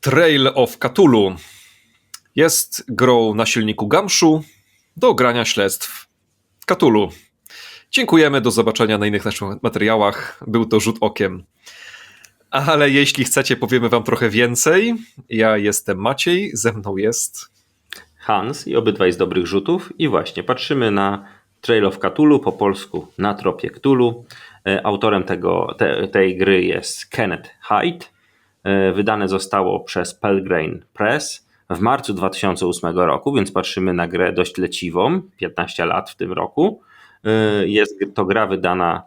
Trail of Cthulhu jest grą na silniku Gamszu do grania śledztw Cthulhu. Dziękujemy, do zobaczenia na innych naszych materiałach. Był to rzut okiem. Ale jeśli chcecie, powiemy wam trochę więcej. Ja jestem Maciej, ze mną jest Hans i obydwaj z dobrych rzutów. I właśnie patrzymy na Trail of Cthulhu, po polsku na tropie Cthulhu. E, autorem tego, te, tej gry jest Kenneth Hyde. E, wydane zostało przez Pelgrane Press w marcu 2008 roku, więc patrzymy na grę dość leciwą, 15 lat w tym roku. E, jest to gra wydana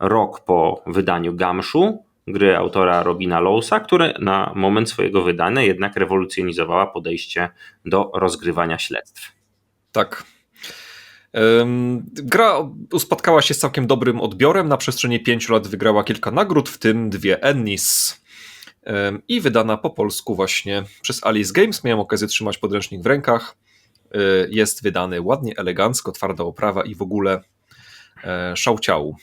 rok po wydaniu Gamszu, gry autora Robina Lowsa, które na moment swojego wydania jednak rewolucjonizowała podejście do rozgrywania śledztw. Tak. Gra spotkała się z całkiem dobrym odbiorem. Na przestrzeni pięciu lat wygrała kilka nagród, w tym dwie Ennis. I wydana po polsku właśnie przez Alice Games. Miałem okazję trzymać podręcznik w rękach. E, jest wydany ładnie, elegancko, twarda oprawa i w ogóle e, szałciału.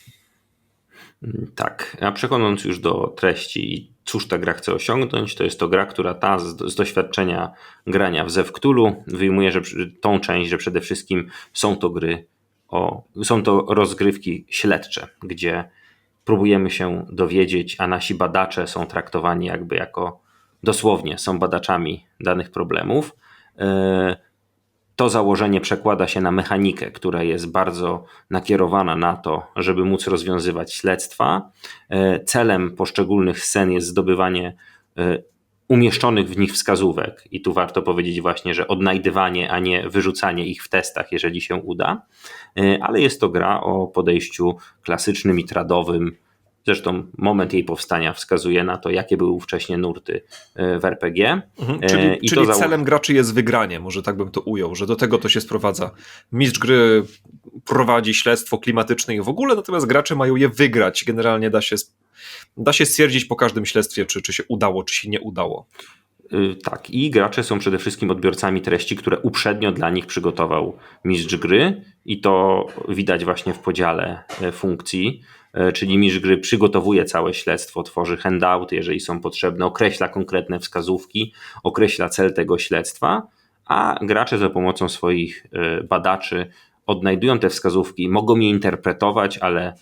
Tak, a przechodząc już do treści, cóż ta gra chce osiągnąć, to jest to gra, która ta z, doświadczenia grania w Zew Cthulhu wyjmuje że, tą część, że przede wszystkim są to gry, o, są to rozgrywki śledcze, gdzie próbujemy się dowiedzieć, a nasi badacze są traktowani jakby jako dosłownie są badaczami danych problemów. E, to założenie przekłada się na mechanikę, która jest bardzo nakierowana na to, żeby móc rozwiązywać śledztwa. E, celem poszczególnych scen jest zdobywanie e, umieszczonych w nich wskazówek, i tu warto powiedzieć właśnie, że odnajdywanie, a nie wyrzucanie ich w testach, jeżeli się uda. E, ale jest to gra o podejściu klasycznym i tradowym, Zresztą moment jej powstania wskazuje na to, jakie były ówcześnie nurty e, w RPG. Mhm, e, czyli, I czyli celem graczy jest wygranie, może tak bym to ujął, że do tego to się sprowadza. Mistrz gry prowadzi śledztwo klimatyczne i w ogóle, natomiast gracze mają je wygrać. Generalnie da się, da się stwierdzić po każdym śledztwie, czy, czy się udało, czy się nie udało. Y, tak, i gracze są przede wszystkim odbiorcami treści, które uprzednio dla nich przygotował mistrz gry, i to widać właśnie w podziale e, funkcji. E, czyli mistrz gry przygotowuje całe śledztwo, tworzy handouty, jeżeli są potrzebne, określa konkretne wskazówki, określa cel tego śledztwa, a gracze za pomocą swoich e, badaczy odnajdują te wskazówki, mogą je interpretować, ale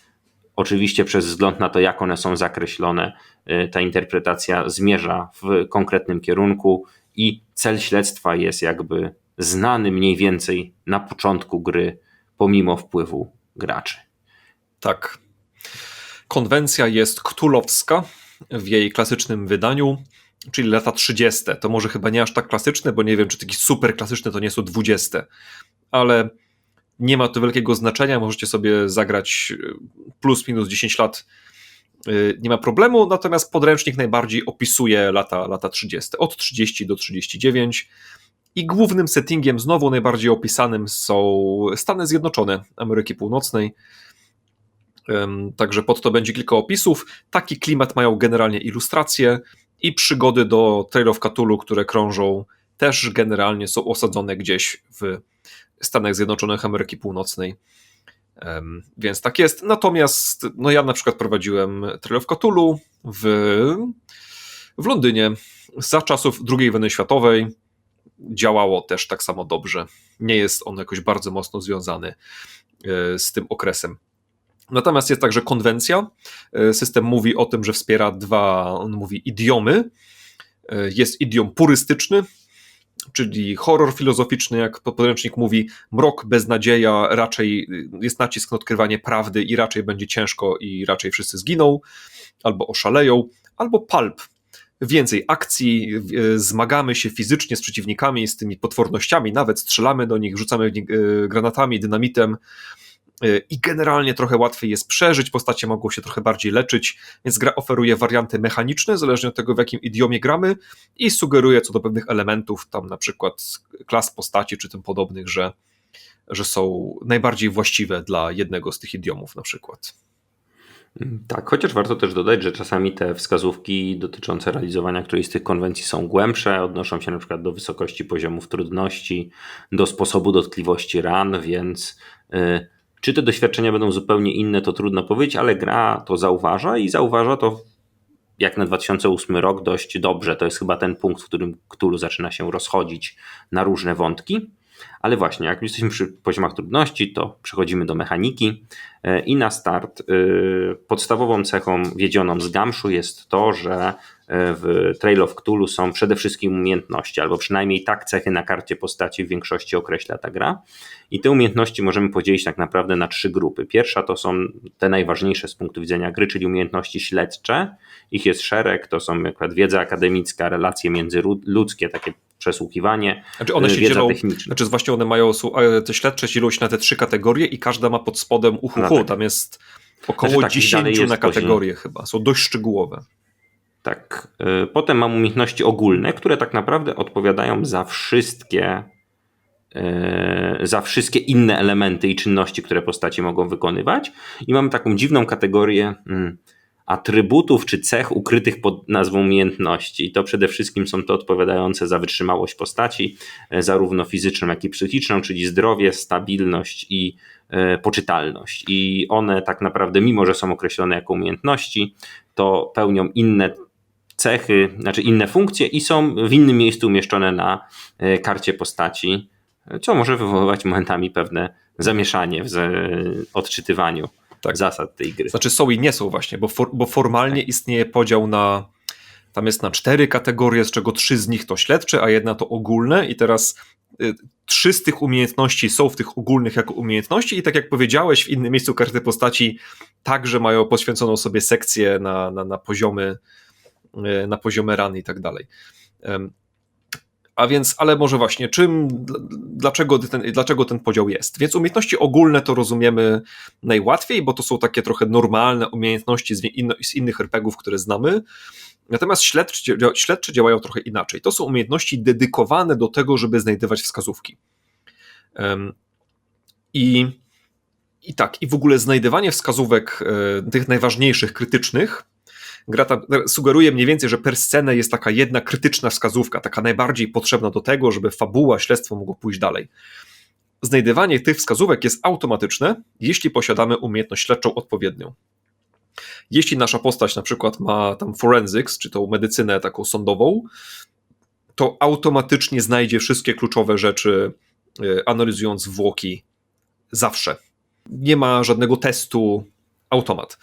oczywiście przez wzgląd na to, jak one są zakreślone, e, ta interpretacja zmierza w konkretnym kierunku i cel śledztwa jest jakby znany mniej więcej na początku gry, pomimo wpływu graczy. Tak, Konwencja jest ktulowska w jej klasycznym wydaniu, czyli lata 30. To może chyba nie aż tak klasyczne, bo nie wiem, czy taki super klasyczne to nie są 20. Ale nie ma to wielkiego znaczenia, możecie sobie zagrać y, plus minus 10 lat, y, nie ma problemu, natomiast podręcznik najbardziej opisuje lata, lata 30, od 30 do 39 i głównym settingiem, znowu najbardziej opisanym są Stany Zjednoczone Ameryki Północnej, Także pod to będzie kilka opisów. Taki klimat mają generalnie ilustracje i przygody do Trail of Cthulhu, które krążą, też generalnie są osadzone gdzieś w Stanach Zjednoczonych Ameryki Północnej. Więc tak jest. Natomiast no ja na przykład prowadziłem Trail of Cthulhu w, w Londynie za czasów II wojny światowej. Działało też tak samo dobrze. Nie jest on jakoś bardzo mocno związany e, z tym okresem. Natomiast jest także konwencja. E, system mówi o tym, że wspiera dwa, on mówi idiomy. E, jest idiom purystyczny, czyli horror filozoficzny, jak podręcznik mówi, mrok, beznadzieja, raczej jest nacisk na odkrywanie prawdy i raczej będzie ciężko i raczej wszyscy zginą, albo oszaleją, albo pulp, więcej akcji, e, zmagamy się fizycznie z przeciwnikami, z tymi potwornościami, nawet strzelamy do nich, rzucamy granatami, dynamitem, Y, i generalnie trochę łatwiej jest przeżyć, postacie mogą się trochę bardziej leczyć, więc gra oferuje warianty mechaniczne, zależnie od tego w jakim idiomie gramy i sugeruje co do pewnych elementów, tam na przykład klas postaci czy tym podobnych, że, że są najbardziej właściwe dla jednego z tych idiomów na przykład. Tak, chociaż warto też dodać, że czasami te wskazówki dotyczące realizowania którejś z tych konwencji są głębsze, odnoszą się na przykład do wysokości poziomów trudności, do sposobu dotkliwości ran, więc yy, czy te doświadczenia będą zupełnie inne, to trudno powiedzieć, ale gra to zauważa i zauważa to jak na 2008 rok dość dobrze. To jest chyba ten punkt, w którym Cthulhu zaczyna się rozchodzić na różne wątki. Ale właśnie, jak jesteśmy przy poziomach trudności, to przechodzimy do mechaniki e, i na start e, podstawową cechą wiedzioną z Gamszu jest to, że w Trail of Cthulhu są przede wszystkim umiejętności, albo przynajmniej tak cechy na karcie postaci w większości określa ta gra. I te umiejętności możemy podzielić tak naprawdę na trzy grupy. Pierwsza to są te najważniejsze z punktu widzenia gry, czyli umiejętności śledcze. Ich jest szereg, to są np. wiedza akademicka, relacje międzyludzkie, takie przesłuchiwanie, znaczy one się wiedza dzielą, techniczna. Znaczy właśnie one mają te śledcze dzielą się na te trzy kategorie i każda ma pod spodem uhu, No tak. tam jest około Znaczy tak, i dalej 10 jest na później. kategorię chyba, są dość szczegółowe. Tak. Y, Potem mam umiejętności ogólne, które tak naprawdę odpowiadają za wszystkie y, za wszystkie inne elementy i czynności, które postaci mogą wykonywać. I mamy taką dziwną kategorię mm, atrybutów czy cech ukrytych pod nazwą umiejętności. I to przede wszystkim są to odpowiadające za wytrzymałość postaci, e, zarówno fizyczną, jak i psychiczną, czyli zdrowie, stabilność i poczytalność. I one tak naprawdę, mimo że są określone jako umiejętności, to pełnią inne cechy, znaczy inne funkcje i są w innym miejscu umieszczone na e, karcie postaci, co może wywoływać momentami pewne zamieszanie w z- odczytywaniu Tak. zasad tej gry. Znaczy są i nie są właśnie, bo, for, bo formalnie istnieje podział na. Tam jest na cztery kategorie, z czego trzy z nich to śledcze, a jedna to ogólne, i teraz y, trzy z tych umiejętności są w tych ogólnych jako umiejętności, i tak jak powiedziałeś, w innym miejscu karty postaci także mają poświęconą sobie sekcję na, na, na poziomy, na poziomy ran i tak dalej. A więc, ale może właśnie, czym, dl- dlaczego ten, dlaczego ten podział jest? Więc umiejętności ogólne to rozumiemy najłatwiej, bo to są takie trochę normalne umiejętności z, inno, z innych RPGów, które znamy. Natomiast śledcze, dzia- śledcze działają trochę inaczej. To są umiejętności dedykowane do tego, żeby znajdywać wskazówki. I, I tak, i w ogóle znajdywanie wskazówek e, tych najważniejszych, krytycznych, gra tam sugeruje mniej więcej, że per scenę jest taka jedna krytyczna wskazówka, taka najbardziej potrzebna do tego, żeby fabuła, śledztwo mogło pójść dalej. Znajdywanie tych wskazówek jest automatyczne, jeśli posiadamy umiejętność śledczą odpowiednią. Jeśli nasza postać na przykład ma tam forensics, czy tą medycynę taką sądową, to automatycznie znajdzie wszystkie kluczowe rzeczy, y, analizując zwłoki zawsze. Nie ma żadnego testu, automat.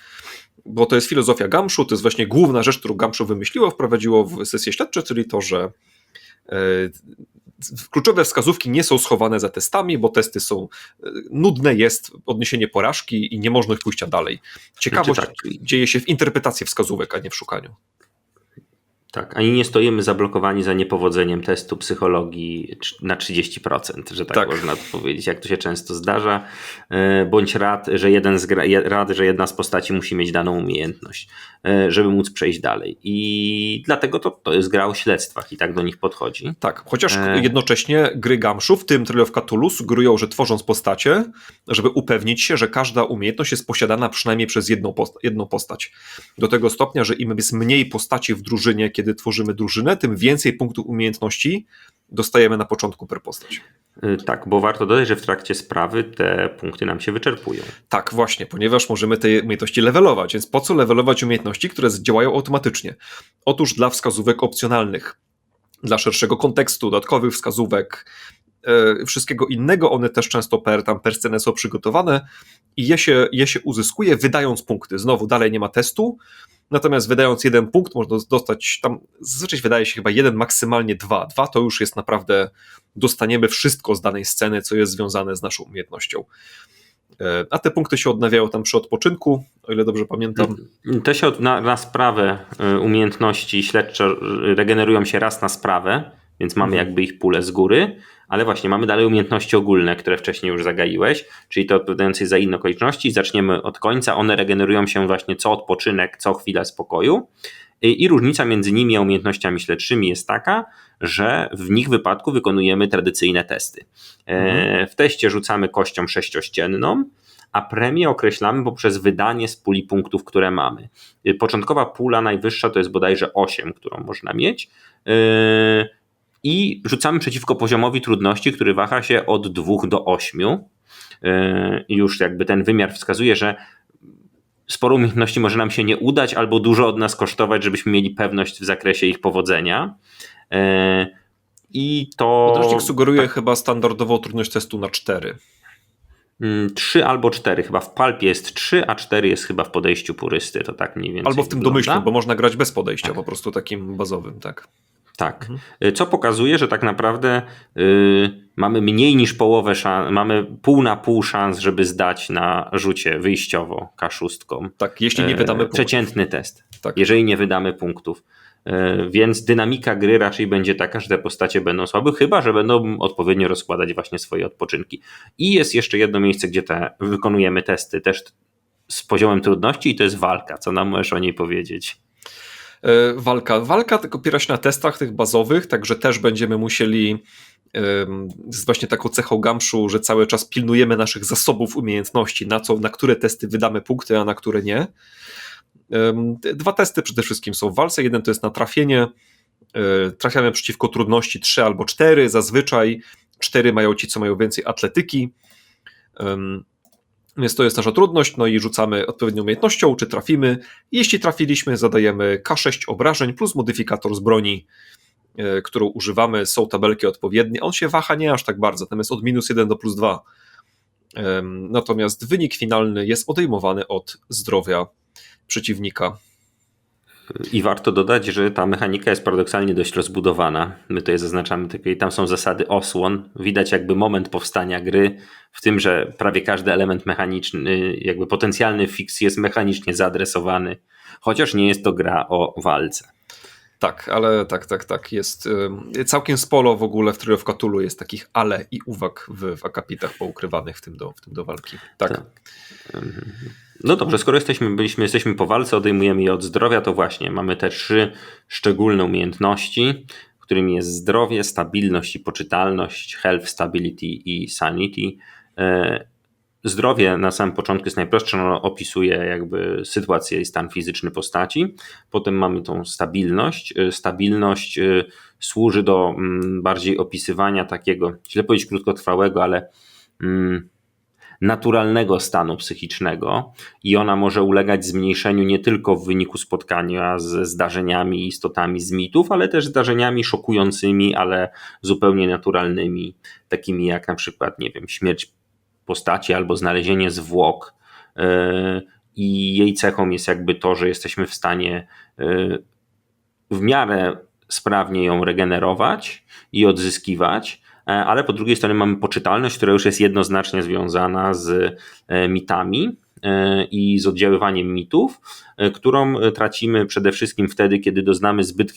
Bo to jest filozofia Gamszu, to jest właśnie główna rzecz, którą Gamszu wymyśliło, wprowadziło w sesje śledcze, czyli to, że e, kluczowe wskazówki nie są schowane za testami, bo testy są e, nudne, jest odniesienie porażki i niemożność pójścia dalej. Ciekawość Znaczy dzieje się w interpretacji wskazówek, a nie w szukaniu. Tak, ani nie stoimy zablokowani za niepowodzeniem testu psychologii na 30%, że tak, Tak. można to powiedzieć, jak to się często zdarza, E, bądź rad, że jeden z rad, że jedna z postaci musi mieć daną umiejętność, e, żeby móc przejść dalej. I dlatego to, to jest gra o śledztwach i tak do nich podchodzi. Tak, chociaż E. jednocześnie gry Gamszu, w tym Trail of sugerują, że tworząc postacie, żeby upewnić się, że każda umiejętność jest posiadana przynajmniej przez jedną, post- jedną postać. Do tego stopnia, że im jest mniej postaci w drużynie, kiedy tworzymy drużynę, tym więcej punktów umiejętności dostajemy na początku per postać. E, Tak, bo warto dodać, że w trakcie sprawy te punkty nam się wyczerpują. Tak, właśnie, ponieważ możemy te umiejętności levelować, więc po co levelować umiejętności, które działają automatycznie? Otóż dla wskazówek opcjonalnych, dla szerszego kontekstu, dodatkowych wskazówek, e, wszystkiego innego, one też często per, tam per scenę są przygotowane i je się, je się uzyskuje wydając punkty. Znowu dalej nie ma testu, natomiast wydając jeden punkt można dostać, tam zazwyczaj wydaje się chyba jeden, maksymalnie dwa. Dwa to już jest naprawdę, dostaniemy wszystko z danej sceny, co jest związane z naszą umiejętnością. E, A te punkty się odnawiają tam przy odpoczynku, o ile dobrze pamiętam. Te się na, na sprawę y, umiejętności śledcze y, regenerują się raz na sprawę, więc mamy Mhm. jakby ich pulę z góry, ale właśnie mamy dalej umiejętności ogólne, które wcześniej już zagaiłeś, czyli to odpowiadające za inne okoliczności. Zaczniemy od końca. One regenerują się właśnie co odpoczynek, co chwilę spokoju. I, różnica między nimi a umiejętnościami śledczymi jest taka, że w nich wypadku wykonujemy tradycyjne testy. E, Mhm. w teście rzucamy kością sześciościenną, a premię określamy poprzez wydanie z puli punktów, które mamy. Y, Początkowa pula najwyższa to jest bodajże 8, którą można mieć. I rzucamy przeciwko poziomowi trudności, który waha się od 2 do 8. Yy, I już jakby ten wymiar wskazuje, że sporo umiejętności może nam się nie udać, albo dużo od nas kosztować, żebyśmy mieli pewność w zakresie ich powodzenia. E, I to. Podręcznik sugeruje tak. chyba standardową trudność testu na 4. 3 mm, albo 4, chyba w palpie jest 3, a 4 jest chyba w podejściu purysty, to tak mniej więcej. Albo w tym wygląda. domyślnym, bo można grać bez podejścia, tak. po prostu takim bazowym, tak. Tak. Mhm. Co pokazuje, że tak naprawdę y, mamy mniej niż połowę szans, mamy pół na pół szans, żeby zdać na rzucie wyjściowo K6. Tak, jeśli nie wydamy punktów. Przeciętny test. Tak. Jeżeli nie wydamy punktów. E, więc dynamika gry raczej będzie taka, że te postacie będą słabe, chyba że będą odpowiednio rozkładać właśnie swoje odpoczynki. I jest jeszcze jedno miejsce, gdzie te, wykonujemy testy też z poziomem trudności i to jest walka. Co nam możesz o niej powiedzieć? E, walka. Walka tylko opiera się na testach tych bazowych, także też będziemy musieli z właśnie taką cechą gamszu, że cały czas pilnujemy naszych zasobów umiejętności, na, co, na które testy wydamy punkty, a na które nie. Dwa testy przede wszystkim są w walce. Jeden to jest na trafienie. E, trafiamy przeciwko trudności 3 albo 4. Zazwyczaj 4 mają ci, co mają więcej atletyki. Więc to jest nasza trudność, no i rzucamy odpowiednią umiejętnością, czy trafimy. Jeśli trafiliśmy, zadajemy K6 obrażeń plus modyfikator z broni, e, którą używamy. Są tabelki odpowiednie. On się waha nie aż tak bardzo, jest od minus 1 do plus 2. Natomiast wynik finalny jest odejmowany od zdrowia przeciwnika. I warto dodać, że ta mechanika jest paradoksalnie dość rozbudowana. My tutaj zaznaczamy tylko i tam są zasady osłon. Widać jakby moment powstania gry w tym, że prawie każdy element mechaniczny, jakby potencjalny fix jest mechanicznie zaadresowany, chociaż nie jest to gra o walce. Tak, ale tak, tak, tak. Jest całkiem sporo w ogóle w Trio of Cthulhu jest takich ale i uwag w, w akapitach poukrywanych w tym do, w tym do walki. Tak. tak. No dobrze, skoro jesteśmy, byliśmy, jesteśmy po walce, odejmujemy je od zdrowia, to właśnie mamy te trzy szczególne umiejętności, którymi jest zdrowie, stabilność i poczytalność, health, stability i sanity. E, zdrowie na samym początku jest najprostsze, ono opisuje jakby sytuację i stan fizyczny postaci. Potem mamy tą stabilność. E, stabilność e, służy do mm, bardziej opisywania takiego, źle powiedzieć krótkotrwałego, ale mm, naturalnego stanu psychicznego i ona może ulegać zmniejszeniu nie tylko w wyniku spotkania z zdarzeniami, istotami z mitów, ale też zdarzeniami szokującymi, ale zupełnie naturalnymi, takimi jak na przykład, nie wiem, śmierć postaci albo znalezienie zwłok. E, I jej cechą jest jakby to, że jesteśmy w stanie e, w miarę sprawnie ją regenerować i odzyskiwać, ale po drugiej stronie mamy poczytalność, która już jest jednoznacznie związana z e, mitami e, i z oddziaływaniem mitów, którą tracimy przede wszystkim wtedy, kiedy doznamy zbyt,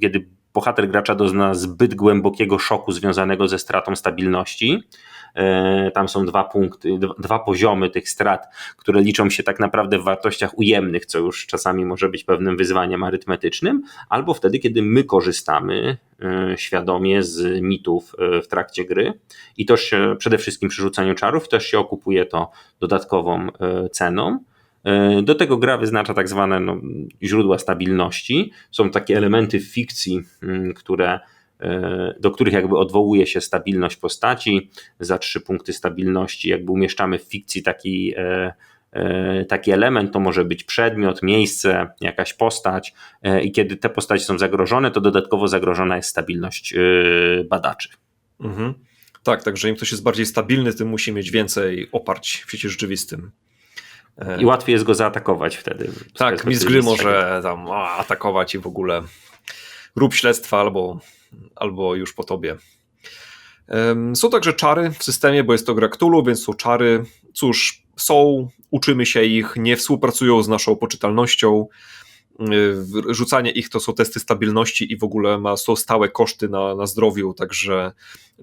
kiedy bohater gracza dozna zbyt głębokiego szoku związanego ze stratą stabilności. E, tam są dwa punkty, dwa poziomy tych strat, które liczą się tak naprawdę w wartościach ujemnych, co już czasami może być pewnym wyzwaniem arytmetycznym, albo wtedy, kiedy my korzystamy e, świadomie z mitów e, w trakcie gry i się przede wszystkim przy rzucaniu czarów też się okupuje to dodatkową ceną. Do tego gra wyznacza tak zwane no, źródła stabilności. Są takie elementy fikcji, które E, do których jakby odwołuje się stabilność postaci. Za trzy punkty stabilności jakby umieszczamy w fikcji taki, e, e, taki element, to może być przedmiot, miejsce, jakaś postać i kiedy te postacie są zagrożone, to dodatkowo zagrożona jest stabilność badaczy. Mhm. Tak, także im ktoś jest bardziej stabilny, tym musi mieć więcej oparć w świecie rzeczywistym. I łatwiej jest go zaatakować wtedy. Tak, mistrz gry może tam atakować i w ogóle rób śledztwa albo albo już po tobie. Są także czary w systemie, bo jest to gra Cthulhu, więc są czary. Cóż, są, uczymy się ich, nie współpracują z naszą poczytalnością. Rzucanie ich to są testy stabilności i w ogóle ma, są stałe koszty na, na zdrowiu, także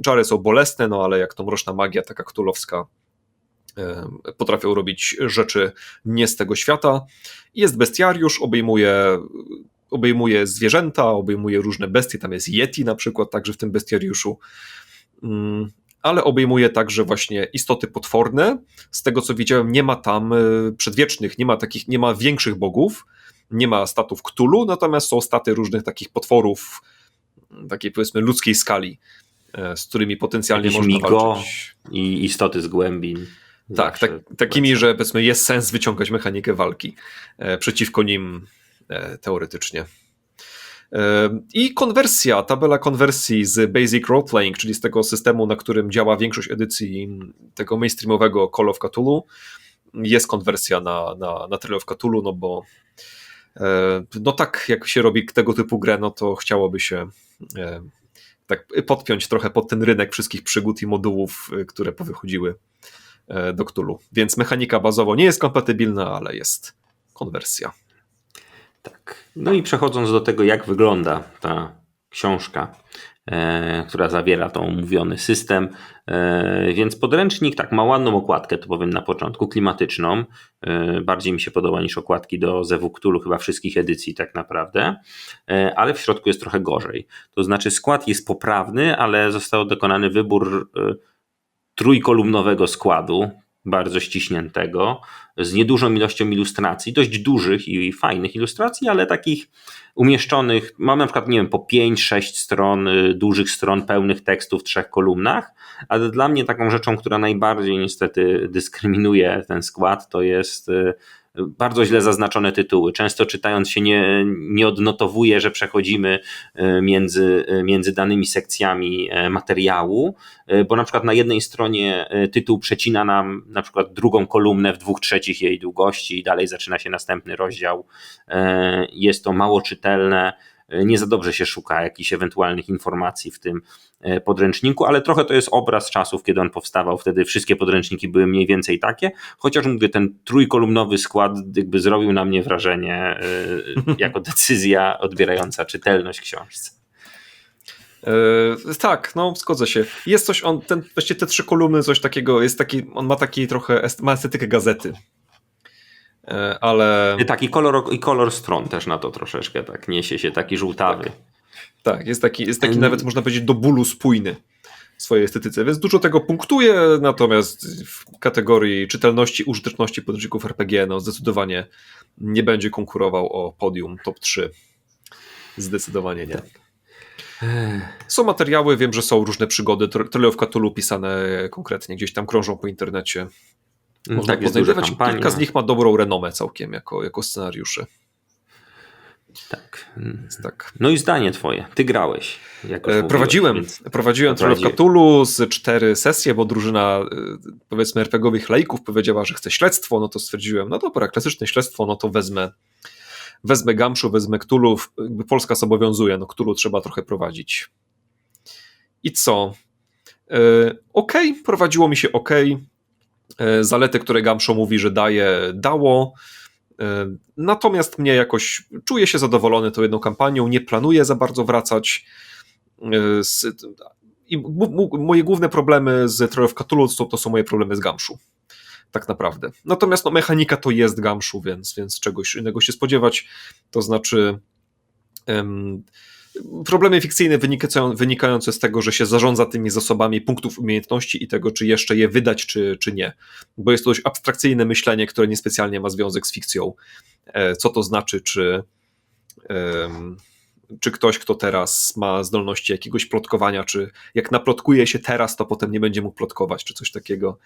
czary są bolesne, no ale jak to mroczna magia, taka ktulowska, potrafią robić rzeczy nie z tego świata. Jest bestiariusz, obejmuje obejmuje zwierzęta, obejmuje różne bestie, tam jest Yeti na przykład, także w tym bestiariuszu, mm, ale obejmuje także właśnie istoty potworne. Z tego co widziałem, nie ma tam e, przedwiecznych, nie ma takich, nie ma większych bogów, nie ma statów Ktulu, natomiast są staty różnych takich potworów, takiej powiedzmy ludzkiej skali, e, z którymi potencjalnie Jakiś można migo walczyć. i istoty z głębin. Tak, tak takimi, że powiedzmy jest sens wyciągać mechanikę walki e, przeciwko nim teoretycznie. E, I konwersja, tabela konwersji z Basic Roleplaying, czyli z tego systemu, na którym działa większość edycji tego mainstreamowego Call of Cthulhu, jest konwersja na, na, na Trail of Cthulhu, no bo e, no tak jak się robi tego typu grę, no to chciałoby się e, tak podpiąć trochę pod ten rynek wszystkich przygód i modułów, e, które powychodziły do Cthulhu. Więc mechanika bazowo nie jest kompatybilna, ale jest konwersja. Tak. No i przechodząc do tego, jak wygląda ta książka, e, która zawiera tą omówiony system. E, więc podręcznik, tak, ma ładną okładkę, to powiem na początku, klimatyczną. E, bardziej mi się podoba niż okładki do Zewu Cthulhu, chyba wszystkich edycji tak naprawdę, e, ale w środku jest trochę gorzej. To znaczy skład jest poprawny, ale został dokonany wybór e, trójkolumnowego składu, bardzo ściśniętego, z niedużą ilością ilustracji, dość dużych i fajnych ilustracji, ale takich umieszczonych, mam na przykład, nie wiem, po 5-6 stron, y, dużych stron pełnych tekstów w trzech kolumnach, ale dla mnie taką rzeczą, która najbardziej niestety dyskryminuje ten skład, to jest y, bardzo źle zaznaczone tytuły. Często czytając się nie, nie odnotowuje, że przechodzimy e, między, e, między danymi sekcjami e, materiału, bo na przykład na jednej stronie tytuł przecina nam na przykład drugą kolumnę w dwóch trzecich jej długości i dalej zaczyna się następny rozdział. Jest to mało czytelne nie za dobrze się szuka jakichś ewentualnych informacji w tym e, podręczniku, ale trochę to jest obraz czasów, kiedy on powstawał. Wtedy wszystkie podręczniki były mniej więcej takie, chociaż mówię, ten trójkolumnowy skład jakby zrobił na mnie wrażenie e, jako decyzja odbierająca czytelność książce. Yy, tak, no zgodzę się. Jest coś, on, ten, właściwie te trzy kolumny, coś takiego, jest taki, on ma taki trochę, ma estetykę gazety. E, ale... Tak, i kolor, i kolor stron też na to troszeczkę tak niesie się, taki żółtawy. Tak, tak jest taki, jest taki nawet można powiedzieć do bólu spójny w swojej estetyce, więc dużo tego punktuje, natomiast w kategorii czytelności, użyteczności podręczników RPG no zdecydowanie nie będzie konkurował o podium top 3. Zdecydowanie nie. Są materiały, wiem, że są różne przygody, Trolle of Cthulhu pisane konkretnie, gdzieś tam krążą po internecie. Można tak, poznajdować. Kilka z nich ma dobrą renomę całkiem jako, jako scenariusze. Tak. tak. No i zdanie twoje. Ty grałeś. E, prowadziłem. Mówiłeś, prowadziłem Troll of Cthulhu z cztery sesje, bo drużyna e, powiedzmy RPGowych lejków powiedziała, że chce śledztwo, no to stwierdziłem, no dobra, klasyczne śledztwo, no to wezmę wezmę Gamszu, wezmę Cthulhu, Polska zobowiązuje, no Cthulhu trzeba trochę prowadzić. I co? Yy, ok, prowadziło mi się ok. E, zalety, które Gamszo mówi, że daje, dało. E, natomiast mnie jakoś czuję się zadowolony tą jedną kampanią, nie planuję za bardzo wracać. E, I moje główne problemy z Troll of Cthulhu to, to są moje problemy z Gamszu. Tak naprawdę. Natomiast no, mechanika to jest Gamszu, więc, więc czegoś innego się spodziewać. To znaczy. Um, problemy fikcyjne wynikające z tego, że się zarządza tymi zasobami punktów umiejętności i tego, czy jeszcze je wydać, czy, czy nie. Bo jest to dość abstrakcyjne myślenie, które niespecjalnie ma związek z fikcją. E, co to znaczy, czy, czy ktoś, kto teraz ma zdolności jakiegoś plotkowania, czy jak naplotkuje się teraz, to potem nie będzie mógł plotkować, czy coś takiego.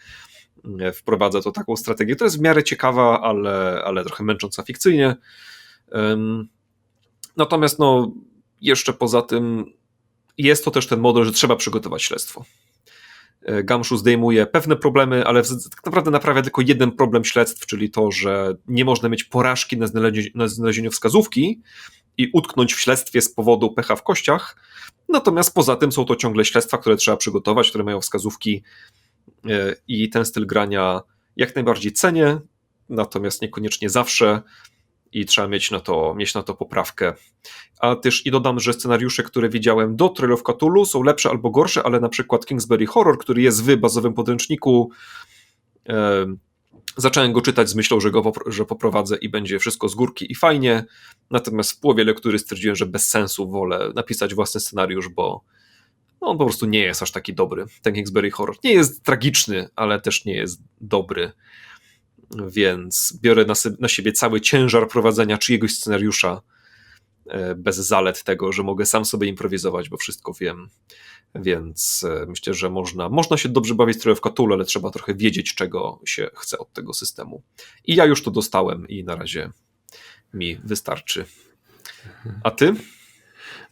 E, wprowadza to taką strategię, która jest w miarę ciekawa, ale, ale trochę męcząca fikcyjnie. Natomiast no, jeszcze poza tym jest to też ten model, że trzeba przygotować śledztwo. E, Gamszu zdejmuje pewne problemy, ale tak naprawdę naprawia tylko jeden problem śledztw, czyli to, że nie można mieć porażki na znalezieniu, na znalezieniu wskazówki i utknąć w śledztwie z powodu pecha w kościach. Natomiast poza tym są to ciągle śledztwa, które trzeba przygotować, które mają wskazówki e, i ten styl grania jak najbardziej cenię, natomiast niekoniecznie zawsze i trzeba mieć na to, mieć na to poprawkę. A też i dodam, że scenariusze, które widziałem do Trail of Cthulhu są lepsze albo gorsze, ale na przykład Kingsbury Horror, który jest w bazowym podręczniku, e, zacząłem go czytać z myślą, że go że poprowadzę i będzie wszystko z górki i fajnie, natomiast w połowie lektury stwierdziłem, że bez sensu wolę napisać własny scenariusz, bo no, on po prostu nie jest aż taki dobry. Ten Kingsbury Horror nie jest tragiczny, ale też nie jest dobry więc biorę na, na siebie cały ciężar prowadzenia czyjegoś scenariusza e, bez zalet tego, że mogę sam sobie improwizować, bo wszystko wiem. Więc e, myślę, że można, można się dobrze bawić trochę w Cthulhu, ale trzeba trochę wiedzieć, czego się chce od tego systemu. I ja już to dostałem i na razie mi wystarczy. A ty?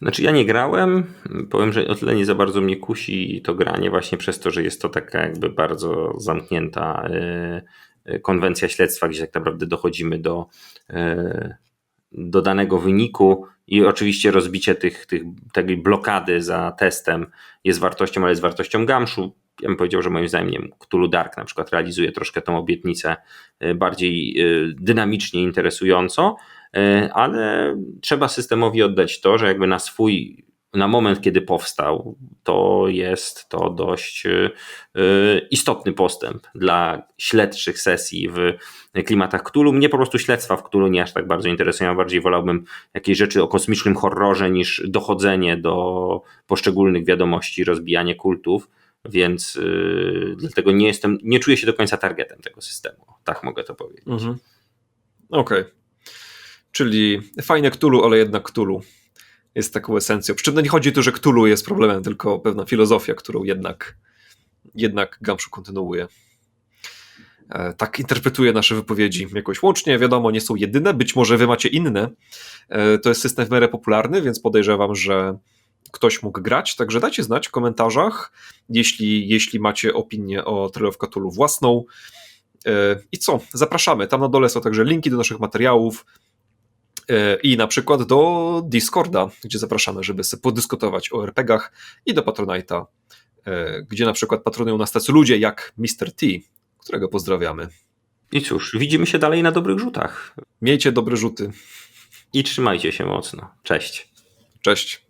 Znaczy ja nie grałem, powiem, że o tyle nie za bardzo mnie kusi to granie właśnie przez to, że jest to taka jakby bardzo zamknięta y, konwencja śledztwa, gdzie tak naprawdę dochodzimy do, y, do danego wyniku i oczywiście rozbicie tych, tych, tej blokady za testem jest wartością, ale jest wartością gamszu. Ja bym powiedział, że moim zdaniem nie Cthulhu Dark na przykład realizuje troszkę tą obietnicę y, bardziej dynamicznie, interesująco, ale trzeba systemowi oddać to, że jakby na swój, na moment, kiedy powstał, to jest to dość istotny postęp dla śledczych sesji w klimatach Cthulhu. Mnie po prostu śledztwa w Cthulhu nie aż tak bardzo interesują, bardziej wolałbym jakieś rzeczy o kosmicznym horrorze niż dochodzenie do poszczególnych wiadomości, rozbijanie kultów więc yy, dlatego nie jestem, nie czuję się do końca targetem tego systemu. Tak mogę to powiedzieć. Mhm. Okej. Okay. Czyli fajne Cthulhu, ale jednak Cthulhu jest taką esencją. Przy czym no nie chodzi tu, że Cthulhu jest problemem, tylko pewna filozofia, którą jednak, jednak Gamszu kontynuuje. E, tak interpretuję nasze wypowiedzi jakoś łącznie. Wiadomo, nie są jedyne, być może wy macie inne. E, to jest system w miarę popularny, więc podejrzewam, że ktoś mógł grać, także dajcie znać w komentarzach, jeśli, jeśli macie opinię o Trail of Cthulhu własną. E, I co? Zapraszamy. Tam na dole są także linki do naszych materiałów i na przykład do Discorda, gdzie zapraszamy, żeby sobie podyskutować o RPGach i do Patronite'a, gdzie na przykład patronują nas tacy ludzie jak Mr. T, którego pozdrawiamy. I cóż, widzimy się dalej na dobrych rzutach. Miejcie dobre rzuty. I trzymajcie się mocno. Cześć. Cześć.